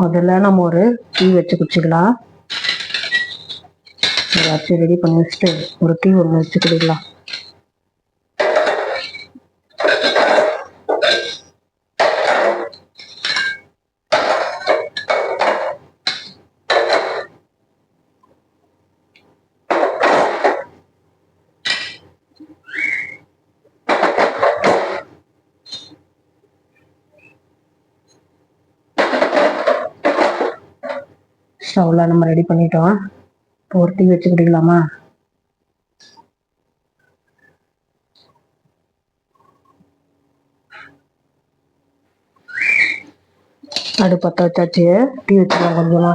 முதல்ல நம்ம ஒரு டீ வச்சு குடிச்சிக்கலாம். ஏதாச்சும் ரெடி பண்ணி வச்சுட்டு ஒரு டீ ஒன்று வச்சு குடிக்கலாம். ஸ்டவ்ல நம்ம ரெடி பண்ணிட்டோம். இப்போ ஒரு டீ வச்சு குடிக்கலாமா? அடுப்பு பற்ற வச்சாச்சு. டீ வச்சுக்கலாம் கொஞ்சமா.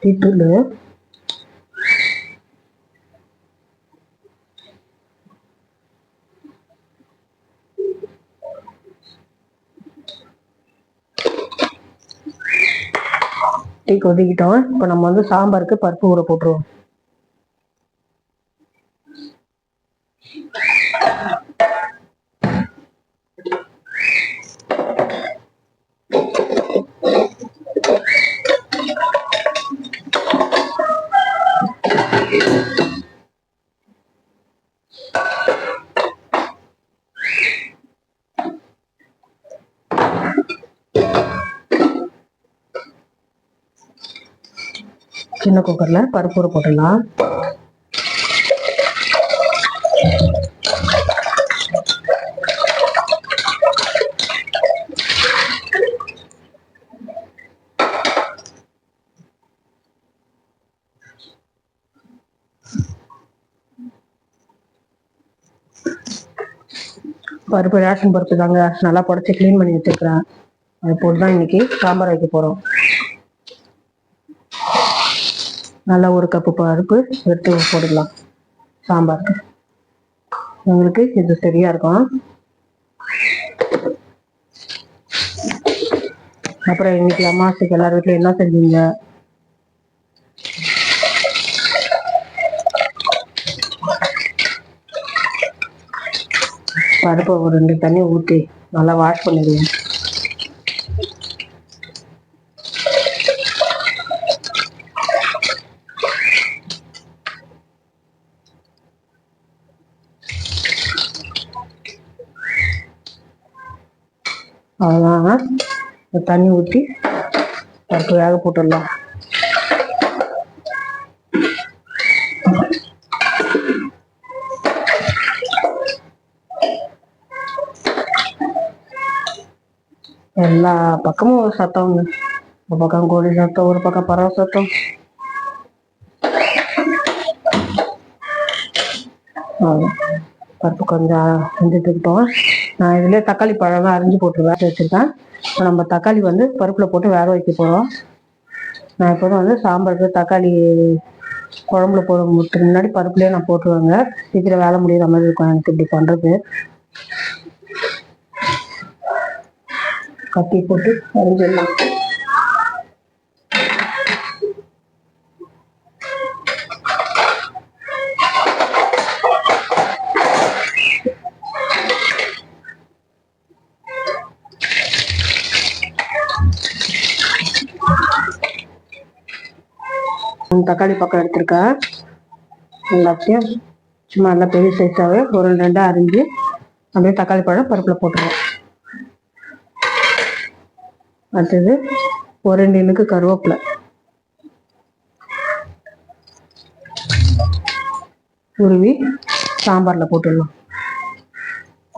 டீ தூள். கொதிக்கிட்டோம். இப்போ நம்ம வந்து சாம்பாருக்கு பருப்பு ஊற போட்டுருவோம். சின்ன குக்கர்ல பருப்பு போட்டுடலாம். பருப்பு ரேஷன் பருப்பு தாங்க. நல்லா புடச்சி க்ளீன் பண்ணி வச்சுருக்கிறேன். அது போட்டு தான் இன்னைக்கு சாம்பார் வைக்க போகிறோம் நல்லா ஒரு கப்பு பருப்பு எடுத்து போட்டுக்கலாம். சாம்பாருக்கு உங்களுக்கு இது சரியா இருக்கும். அப்புறம் இன்னைக்கு அம்மாசுக்கு எல்லார் வீட்லயும் என்ன செஞ்சீங்க? பருப்பை ஒரு ரெண்டு தண்ணி ஊற்றி நல்லா வாஷ் பண்ணிடுவேன் அவ்வளோதான் இந்த தண்ணி ஊற்றி பருப்பு வேக போட்டுடலாம். எல்லா பக்கமும் ஒரு சத்தம் ஒரு பக்கம் கோழி சத்தம் ஒரு பக்கம் பறவை சத்தம். பருப்பு கொஞ்சம் செஞ்சுட்டுக்கிட்டோம் நான் இதுலேயே தக்காளி பழம்லாம் அரிஞ்சு போட்டுருவேன். வச்சுருக்கேன். இப்போ நம்ம தக்காளி வந்து பருப்பில் போட்டு வேக வைக்க போகிறோம் நான் எப்போதும் வந்து சாம்பாருக்கு தக்காளி குழம்புல போடுறதுக்கு முன்னாடி பருப்புலேயே நான் போட்டுருவாங்க. சீக்கிரம் வேலை முடியிற மாதிரி இருக்கும். எனக்கு இப்படி பண்ணுறது கத்தி போட்டு அரைஞ்சிடலாம் தக்காளி பக்கம் எடுத்திருக்கேன். எல்லாத்தையும் சும்மா நல்லா பெரிய சைஸாகவே ஒரு ரெண்டு ரெண்டாக அரிஞ்சு அப்படியே தக்காளி பழம் பருப்பில் போட்டுருவோம். அடுத்தது ஒரு ரெண்டு இனுக்கு கருவேப்பிலை. உருவி சாம்பாரில் போட்டுடலாம்.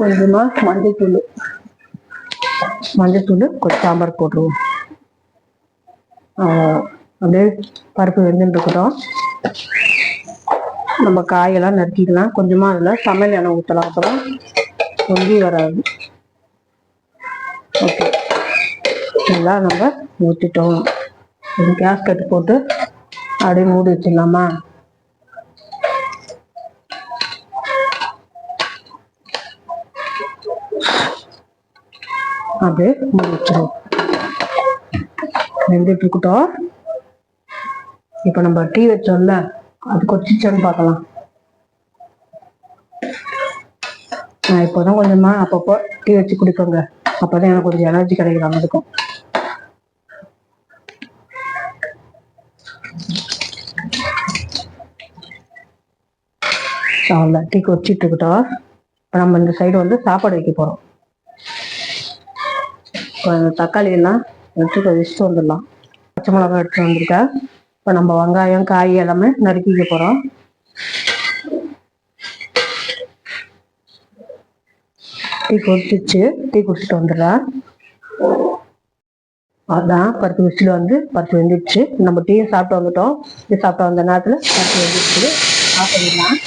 கொஞ்சமாக மஞ்சத்தூள். மஞ்சத்தூள் கொஞ்சம் சாம்பார் போட்டுருவோம். அப்படியே பருப்பு வெந்துட்டு இருக்கட்டும் நம்ம காயெல்லாம் நறுக்கிக்கலாம். கொஞ்சமாக அதில் சமையல் எண்ணெய் ஊற்றலாம் அப்புறம் பொங்கி வராது. ஓகே. இதெல்லாம் நம்ம ஊற்றிட்டோம் இது கேஸ் கட்டு போட்டு அப்படியே மூடி வச்சிடலாமா? அப்படியே மூடி வச்சிடும் வெந்துட்டு இருக்கட்டும் இப்போ நம்ம டீ வச்சோம்ல அது கொச்சிச்சோன்னு பார்க்கலாம். நான் இப்போதான் கொஞ்சமா அப்பப்போ டீ வச்சு குடிப்போங்க. அப்பதான் எனக்கு கொஞ்சம் எனர்ஜி கிடைக்கிற மாதிரி இருக்கும். அவ்வளோ டீ கொச்சிட்டு இருக்கட்டும். இப்போ நம்ம இந்த சைடு வந்து சாப்பாடு வைக்க போகிறோம் இப்போ இந்த தக்காளி எல்லாம் எடுத்து வச்சுட்டு வந்துடலாம். பச்சை மிளகா எடுத்து வந்திருக்கேன். இப்போ நம்ம வெங்காயம் காய் எல்லாமே நறுக்கிக்க போகிறோம் டீ குடிச்சிச்சு டீ குடிச்சிட்டு வந்துடுறேன். அதான் பருப்பு விசில் வந்து பருப்பு வெந்துடுச்சு. நம்ம டீயும் சாப்பிட்டு வந்துட்டோம். டீ சாப்பிட்டு வந்த நேரத்தில் பருப்பு வெந்துடுச்சு. ஆஃப் பண்ணிடலாம்.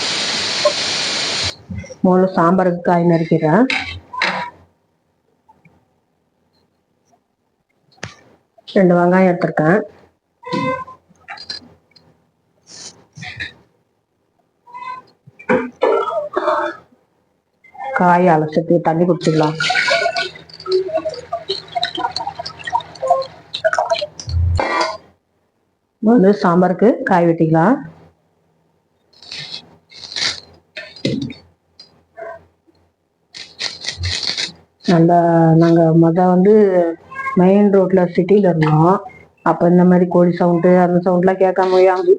முதல்ல சாம்பாருக்கு காய் நறுக்கிறேன் ரெண்டு வெங்காயம் எடுத்திருக்கேன். காய் அலசத்துக்கு தண்ணி குடிச்சுக்கலாம். வந்து சாம்பாருக்கு காய் வெட்டிக்கலாம். நல்லா நாங்கள் மொத வந்து மெயின் ரோட்ல சிட்டியில் இருந்தோம். அப்போ இந்த மாதிரி கோழி சவுண்டு அந்த சவுண்ட்லாம் கேட்க முடியாது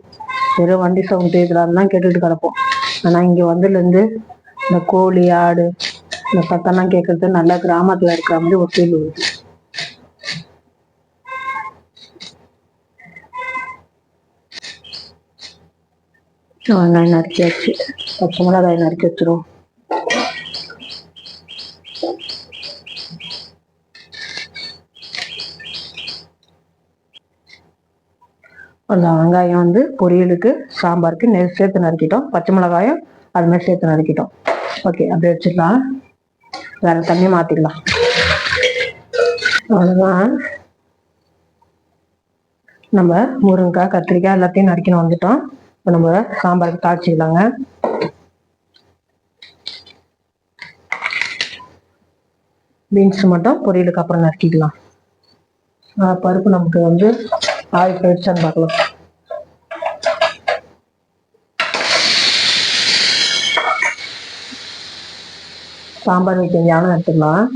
வெறும் வண்டி சவுண்டு இதெல்லாம் தான் கேட்டுட்டு கிடப்போம். ஆனால் இங்கே வந்ததுலேருந்து இந்த கோழி ஆடு இந்த சத்தம்லாம் கேட்கறது நல்லா கிராமத்துல இருக்கிற மாதிரி ஒரு ஃபீல் வருது வெங்காயம் நறுக்கியாச்சு பச்சை மிளகாய் நறுக்கி வச்சிரும் அந்த வெங்காயம் வந்து பொரியலுக்கு சாம்பாருக்கு நெ சேர்த்து நறுக்கிட்டோம். பச்சை மிளகாயும் அது மாதிரி சேர்த்து நறுக்கிட்டோம். ஓகே அப்படியே வச்சிடலாம். வேற தண்ணி மாத்திக்கலாம் அவ்வளோதான் நம்ம முருங்கைக்காய் கத்திரிக்காய் எல்லாத்தையும் நறுக்கணும் வந்துட்டோம். இப்போ நம்ம சாம்பாருக்கு தாளிச்சிக்கலாங்க. பீன்ஸ் மட்டும் பொரியலுக்கு அப்புறம் நறுக்கிக்கலாம். பருப்பு நமக்கு வந்து ஆயில் போயிடுச்சான்னு பார்க்கலாம். சாம்பார் வைக்க ஞானம் எடுத்துக்கலாம்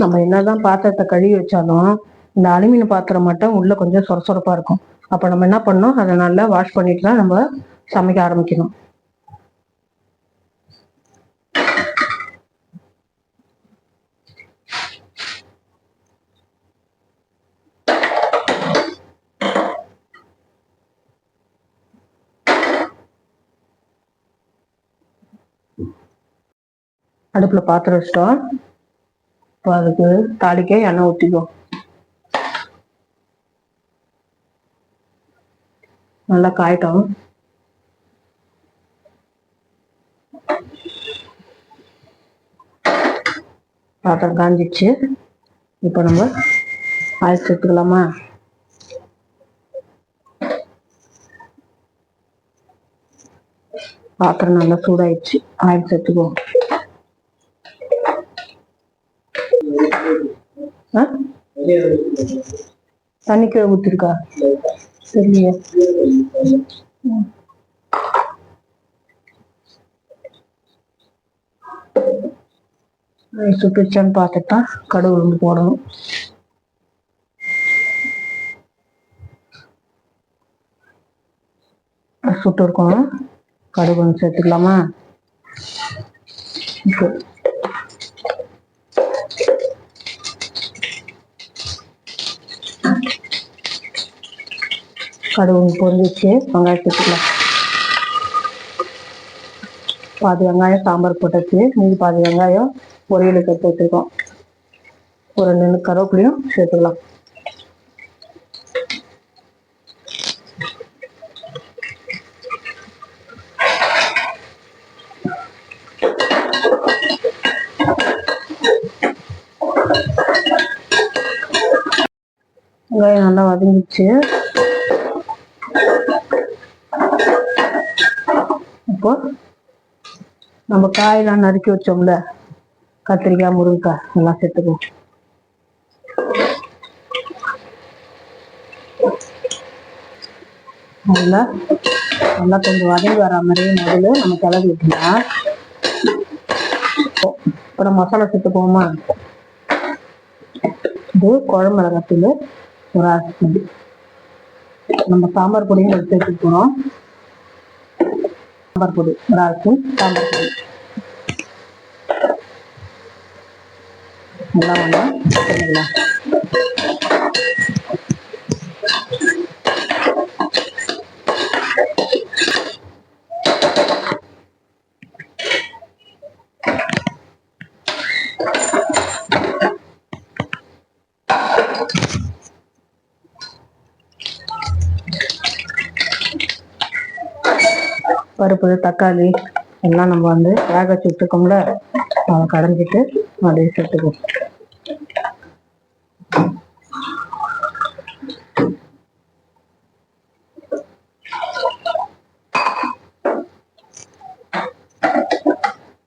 நம்ம என்னதான் பாத்திரத்தை கழுவி வச்சாலும் இந்த அலுமினிய பாத்திரம் மட்டும் உள்ள கொஞ்சம் சொரசொரப்பா இருக்கும். அப்ப நம்ம என்ன பண்ணணும்? அதை நல்லா வாஷ் பண்ணிட்டு தான் நம்ம சமைக்க ஆரம்பிக்கணும். அடுப்புல பாத்திரம் வச்சிட்டோம் இப்போ அதுக்கு தாளிக்க எண்ணெய் ஊற்றிக்கோ நல்லா காயட்டும். பாத்திரம் காஞ்சிச்சு இப்போ நம்ம ஆயில் சேர்த்துக்கலாமா பாத்திரம் நல்லா சூடாயிடுச்சு. ஆயில் சேர்த்துக்கோ ஆ தண்ணி கீழே ஊத்திருக்கா? தெரியலையே சுட்டுச்சான்னு பார்த்துட்டா கடவுள் கடுகு போடணும். சுட்டு இருக்கோம். கடுகு ஒன்று சேர்த்துக்கலாமா? கடுகு பொரிஞ்சிச்சு வெங்காயம் சேர்த்துக்கலாம். பாதி வெங்காயம் சாம்பார் போட்டாச்சு. மீதி பாதி வெங்காயம் பொரியலுக்கு எடுத்து வச்சுருக்கோம். ஒரு ரெண்டு கருவேப்பிலையும் சேர்த்துக்கலாம். வெங்காயம் நல்லா வதங்கிச்சு நம்ம காயெல்லாம் நறுக்கி வச்சோம்ல. கத்திரிக்காய் முருங்கக்காய் எல்லாம் சேர்த்துக்குவோம் நல்லா நல்லா கொஞ்சம் வதங்கி வர மாதிரியே முதல்ல நம்ம கிளறி விட்டுலாம் அப்புறம் மசாலா சேர்த்து போமா இது குழம்பு மிளகாத்தூள் ஒரு அரை நம்ம சாம்பார் பொடியும் எடுத்து வச்சுருக்கிறோம் போகிறோம் சாம்பார் பொடி ஒரு அரை ஸ்பூன் சாம்பார் பருப்பு தக்காளி எல்லாம் நம்ம வந்து வேக வச்சு விட்டுருக்கோம்ல அதை கடைஞ்சிட்டு அப்படியே சேர்த்துக்குவோம்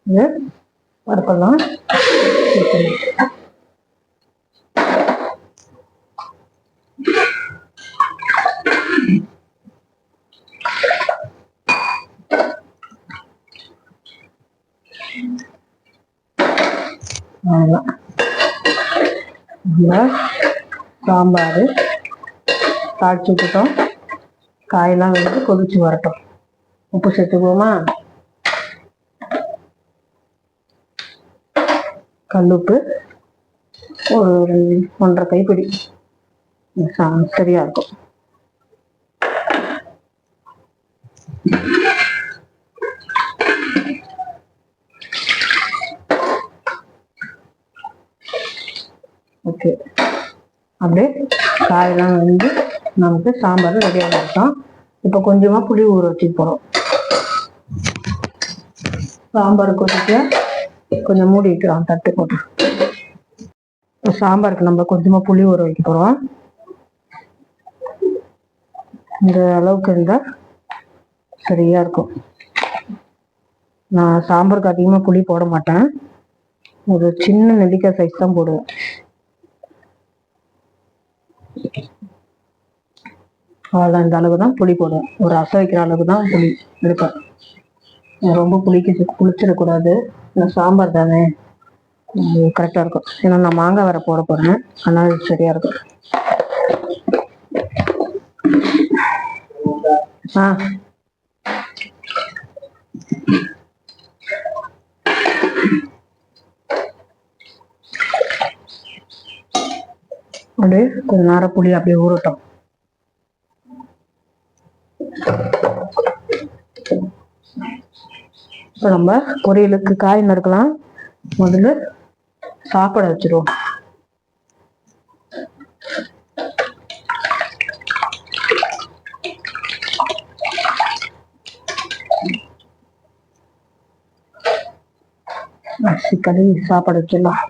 இது பருப்பெல்லாம் சேர்த்துக்கணும். அவ்வளோதான் நம்ம சாம்பார் தாளிச்சு விட்டுட்டோம் காயெல்லாம் வந்து கொதிச்சு வரட்டும். உப்பு சேர்த்துக்குவோமா? கல்லுப்பு ஒரு ஒன்றரை கைப்பிடி. சரியா இருக்கும். ஓகே. அப்படியே காயெல்லாம் வந்து நமக்கு சாம்பார் ரெடியாக இருக்கோம் இப்போ கொஞ்சமாக புளி ஊற வச்சு போகிறோம் சாம்பார் கொதிக்க கொஞ்சம் மூடி வைக்கிறோம் தட்டு போட்டு. இப்போ சாம்பாருக்கு நம்ம கொஞ்சமாக புளி ஊற வைக்க போகிறோம் இந்த அளவுக்கு இருந்தால் சரியாக இருக்கும். நான் சாம்பாருக்கு அதிகமாக புளி போட மாட்டேன். ஒரு சின்ன நெல்லிக்காய் சைஸ் தான் போடுவேன். அவ்வளோதான் இந்த அளவு தான் புளி போடுவேன் ஒரு ரசம் வைக்கிற அளவு தான் புளி எடுப்பேன் ரொம்ப புளிக்கு புளிச்சிடக்கூடாது சாம்பார் தானே. கரெக்டாக இருக்கும். ஏன்னா நான் மாங்காய் வர போட போகிறேன் அதனால சரியாக இருக்கும். ஆ. அப்படியே கொஞ்ச நேரம் புளி அப்படியே ஊறட்டும். இப்போ நம்ம பொரியலுக்கு காய் நறுக்கலாம். முதல்ல சாப்பிட வச்சிருவோம். அரிசி கழுவி சாப்பாடு வச்சிடலாம்.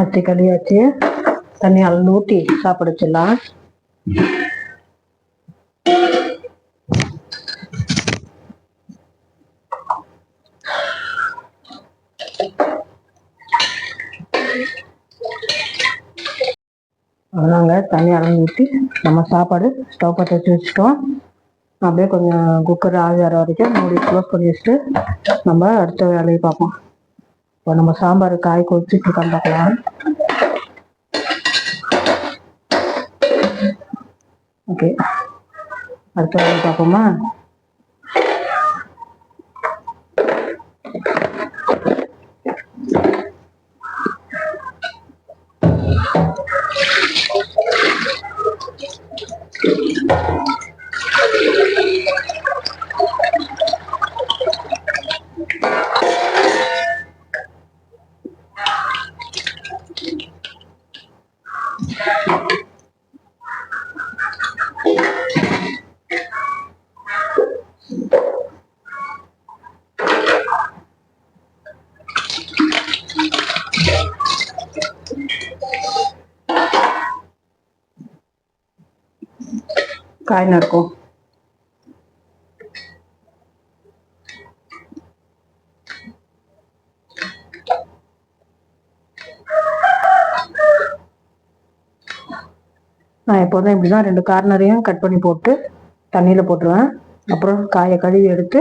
அரிசி கழுவியாச்சு. தண்ணி அளந்து ஊற்றி சாப்பாடு வச்சிடலாம் அவ்வளோதாங்க தண்ணி அளந்து ஊற்றி நம்ம சாப்பாடு ஸ்டவ் பற்ற வச்சு வச்சுட்டோம். அப்படியே கொஞ்சம் குக்கர் ஆவி வர வரைக்கும் மூடி க்ளோஸ் பண்ணி வச்சுட்டு நம்ம அடுத்த வேலையை பார்ப்போம். இப்போ நம்ம சாம்பார் காய் கொதிச்சுட்டு இருக்கான்னு பார்க்கலாம். ஓகே. அடுத்த வேலையை பார்ப்போமா? காய் நறுக்கும் நான் எப்போதும் இப்படி தான் ரெண்டு கார்னரையும் கட் பண்ணி போட்டு தண்ணியில் போட்டுருவேன். அப்புறம் காயை கழுவி எடுத்து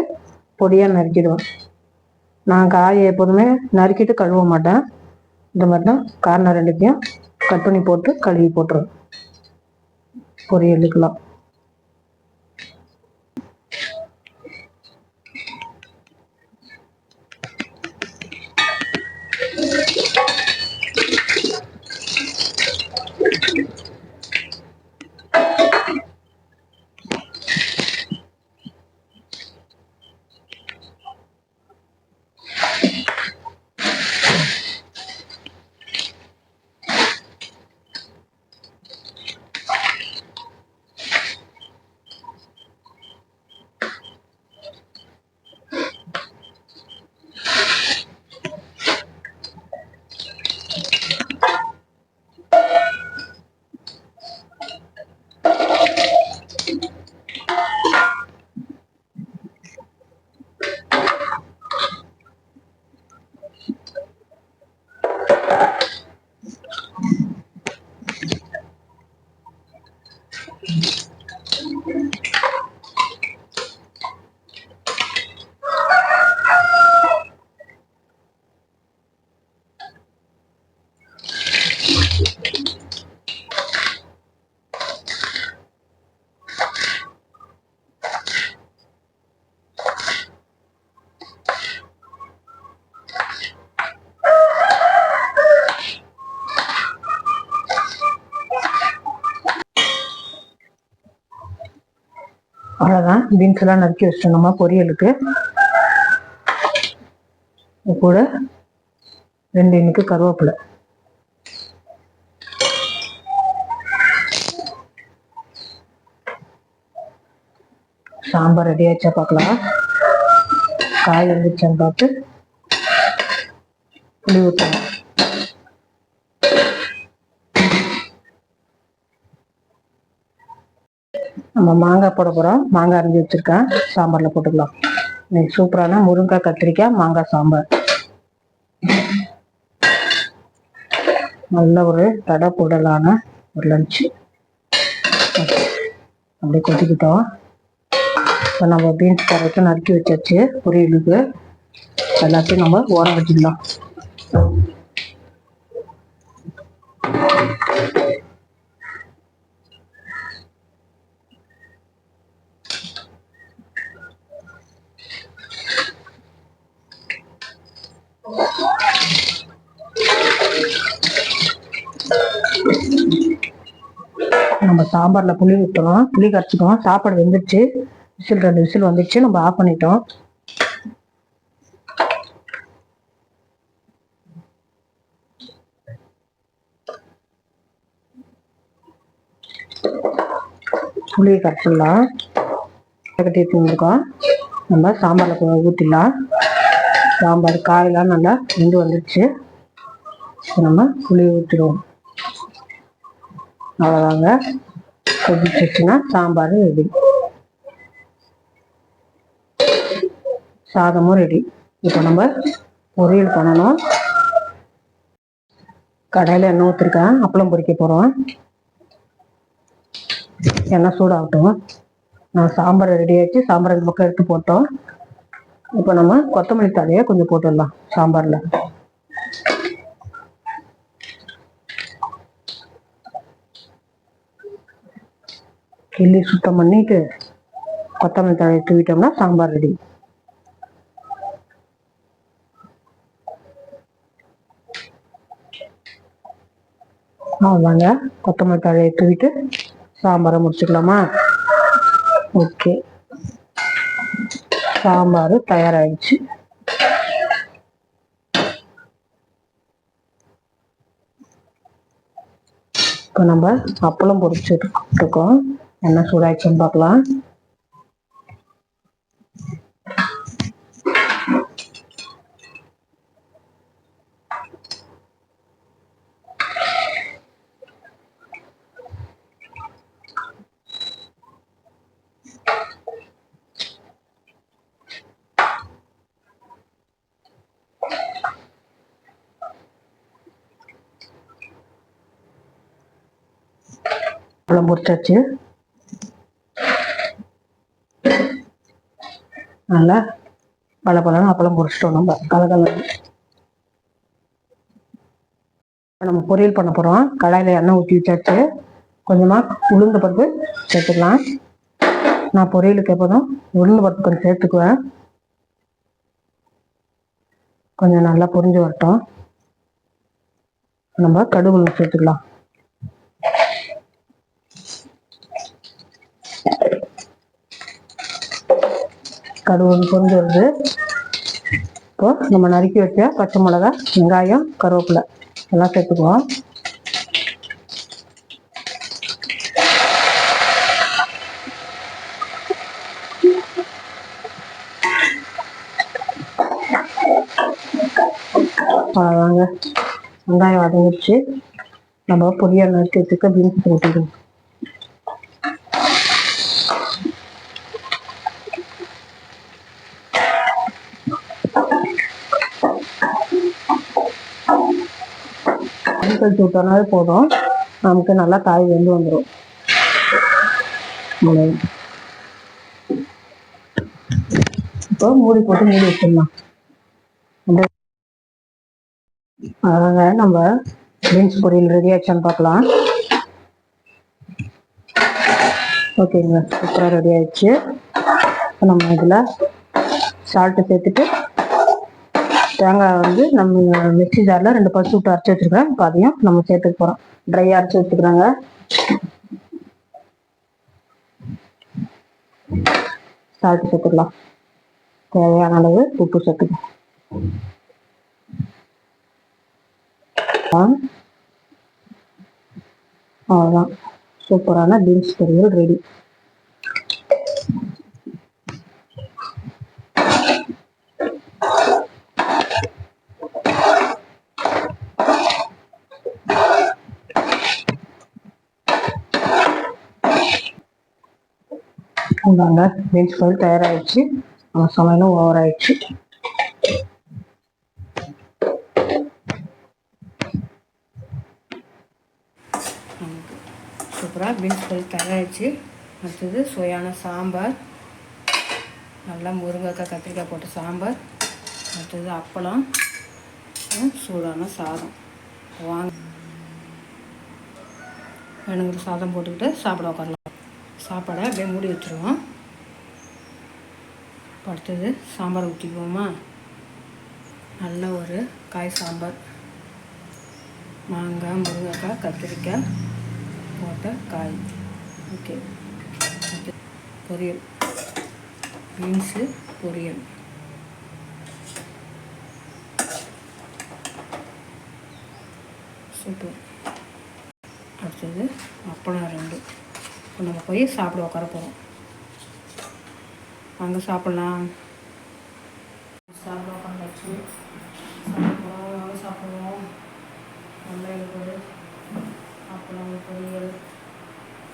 பொடியாக நறுக்கிடுவேன். நான் காயை எப்போதுமே நறுக்கிட்டு கழுவ மாட்டேன். இந்த மாதிரி தான் கார்னர் ரெண்டுத்தையும் கட் பண்ணி போட்டு கழுவி போட்டுருவேன். பொரியலுக்கெல்லாம். பீன்ஸ் எல்லாம் நறுக்கி வச்சிருந்தோமா பொரியலுக்கு? கூட ரெண்டு இன்னைக்கு கருவேப்பிலை. சாம்பார் ரெடி ஆச்சா பார்க்கலாம். காய் வந்துச்சான்னு பார்த்து புளி ஊற்றணும் நம்ம மாங்காய் போட போகிறோம் மாங்காய் அரைஞ்சி வச்சிருக்கேன். சாம்பாரில் போட்டுக்கலாம். சூப்பரான முருங்காய் கத்திரிக்காய் மாங்காய் சாம்பார். நல்ல ஒரு தடை போடலான ஒரு லஞ்சு அப்படியே கொதிக்கிட்டோம் இப்போ நம்ம பீன்ஸ் கரைச்சி நறுக்கி வச்சாச்சு. பொரியலுக்கு எல்லாத்தையும் நம்ம ஓரம் வச்சுக்கலாம் நம்ம சாம்பார்ல புளி ஊற்றணும் புளி கரைச்சிட்டோம். சாப்பாடு வெந்துடுச்சு. விசில் ரெண்டு விசில் வந்துருச்சு நம்ம ஆஃப் பண்ணிட்டோம். புளியை கரைச்சிடலாம். கட்டி வச்சுருக்கோம். நம்ம சாம்பாரில் ஊற்றிடலாம் சாம்பார் காயெல்லாம் நல்லா வெந்து வந்துருச்சு நம்ம புளியை ஊற்றிடுவோம் அவ்வளோதாங்க கொதிச்சிச்சுன்னா சாம்பார் ரெடி. சாதமும் ரெடி. இப்போ நம்ம பொரியல் பண்ணணும். கடையில் எண்ணெய் ஊற்றிருக்கேன் அப்பளம் பொரிக்க போகிறோம் எண்ணெய் சூடாகட்டும். நான் சாம்பார் ரெடி ஆச்சு சாம்பார் ரெண்டு பக்கம் எடுத்து போட்டோம். இப்போ நம்ம கொத்தமல்லி தழையை கொஞ்சம் போட்டுடலாம் சாம்பாரில். கிள்ளி சுத்தம் பண்ணிட்டு கொத்தமல்லி தழையை தூவிட்டோம்னா சாம்பார் ரெடி ஆமாங்க கொத்தமல்லி தழையை தூவிட்டு சாம்பாரை முடிச்சுக்கலாமா ஓகே சாம்பார் தயாராகிடுச்சு இப்போ நம்ம அப்பளம் பொரிச்சுட்டு இருக்கோம் என்ன சூடாயிடுச்சுன்னு பார்க்கலாம். குழம்பு பொரிச்சாச்சு நல்லா பல பழம் அப்பளம் பொரிச்சிட்டோம் நம்ம. கலகல நம்ம பொரியல் பண்ண போகிறோம் கடாயில் எண்ணெய் ஊற்றி வச்சாச்சு. கொஞ்சமாக உளுந்த பருப்பு சேர்த்துக்கலாம். நான் பொரியலுக்கு எப்போதும் உளுந்த பருப்பு கொஞ்சம் சேர்த்துக்குவேன். கொஞ்சம் நல்லா பொரிஞ்சு வரட்டும். நம்ம கடுகு சேர்த்துக்கலாம். கடுகு பொரிஞ்சு வருது இப்போ நம்ம நறுக்கி வச்ச பச்சை மிளகா வெங்காயம் கருவேப்பிலை எல்லாம் சேர்த்துக்குவோம். அவ்வளோதாங்க வெங்காயம் வதங்கிடுச்சு. நம்ம பொடியாக நறுக்கி வச்சுக்க பீன்ஸ் போட்டுக்கணும். மஞ்சள் விட்டோம்னாவே போதும். நமக்கு நல்லா காய் வெந்து வந்துடும் இப்போ மூடி போட்டு மூடி வச்சிடலாம். அதாங்க நம்ம பீன்ஸ் பொரியல் ரெடி ஆச்சான்னு பார்க்கலாம். ஓகேங்க சூப்பராக ரெடி ஆயிடுச்சு. இப்போ நம்ம இதில் சால்ட்டு சேர்த்துட்டு தேங்காய் வந்து நம்ம மிக்சி ஜாரில் ரெண்டு பசு விட்டு அரைச்சி வச்சுருக்கேன் இப்போ அதையும் நம்ம சேர்த்துக்க போகிறோம் ட்ரை அரைச்சி வச்சுக்கிறாங்க. சால்ட்டு சேர்த்துக்கலாம். தேவையான அளவு உப்பு சேர்த்துக்கலாம். அவ்வளோதான் சூப்பரான பீன்ஸ் பொரியல் ரெடி. இந்தாங்க பீன்ஸ் பொரியல் தயாராகிடுச்சு நம்ம சமையலும் ஓவர் ஆயிடுச்சு. சூப்பராக பீன்ஸ் பொரியல் தயாராகிடுச்சு அடுத்தது சுவையான சாம்பார். நல்லா முருங்கைக்காய் கத்திரிக்காய் போட்ட சாம்பார். அடுத்தது அப்பளம். சூடான சாதம். வாங்க. வேணுங்கிற சாதம் போட்டுக்கிட்டு சாப்பிட உட்காரலாம். சாப்பாடை அப்படியே மூடி வச்சுருவோம். அடுத்தது சாம்பார் ஊற்றிக்குவோமா? நல்ல ஒரு காய் சாம்பார். மாங்காய் முருங்கைக்காய் கத்திரிக்காய் போட்ட காய். ஓகே. பொரியல். பீன்ஸு பொரியல். சூப்பர். அடுத்தது அப்பளம் ரெண்டு. இப்போ நம்ம போய் சாப்பிட உட்கார போகிறோம் வாங்க சாப்பிட்லாம். சாப்பிட உட்காந்தாச்சு. சாப்பிடுவோம் சாப்பிடுவோம். நல்லா இருக்குது. அப்பளம் பொரியல்.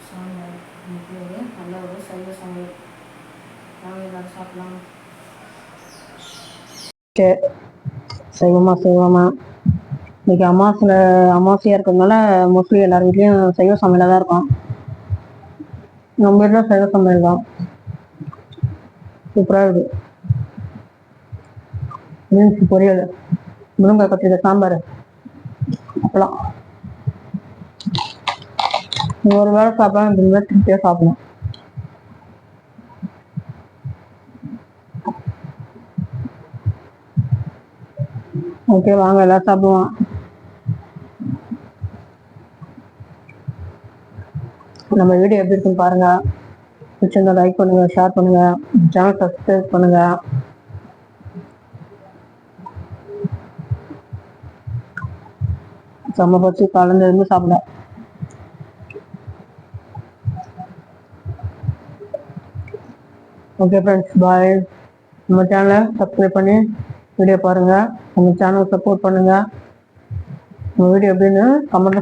சாம்பார். இன்னைக்கு ஒரு நல்ல ஒரு சைவ சமையல். வாங்க எல்லாரும் சாப்பிடலாம். சைவமா சைவமா. இன்னைக்கு அமாவாசை அமாவாசையாக இருக்கிறதுனால மோஸ்ட்லி எல்லார் வீட்லேயும் சைவ சமையலாக தான் இருக்கும். நம்ம வீட்டில் சைவ சமையல் தான். சூப்பராக இருக்குது மீன்ஸ் பொரியல். முருங்கை கத்திரிக்காய் சாம்பார். அப்பளம். ஒரு வேளை சாப்பிடலாம் இந்த மாதிரி திருப்தியாக சாப்பிடலாம். ஓகே வாங்க எல்லாம் சாப்பிடுவோம். நம்ம வீடியோ எப்படி இருக்குன்னு பாருங்க. பிடிச்சிருந்தா லைக் பண்ணுங்க ஷேர் பண்ணுங்க சேனல் சப்ஸ்கிரைப் பண்ணுங்க. செம்ம பச்சு கலந்து இருந்து சாப்பிட ஓகே ஃப்ரெண்ட்ஸ் பாய் நம்ம சேனலை சப்ஸ்கிரைப் பண்ணி வீடியோ பாருங்க. நம்ம சேனல் சப்போர்ட் பண்ணுங்க. நம்ம வீடியோ எப்படின்னு கமெண்ட்ல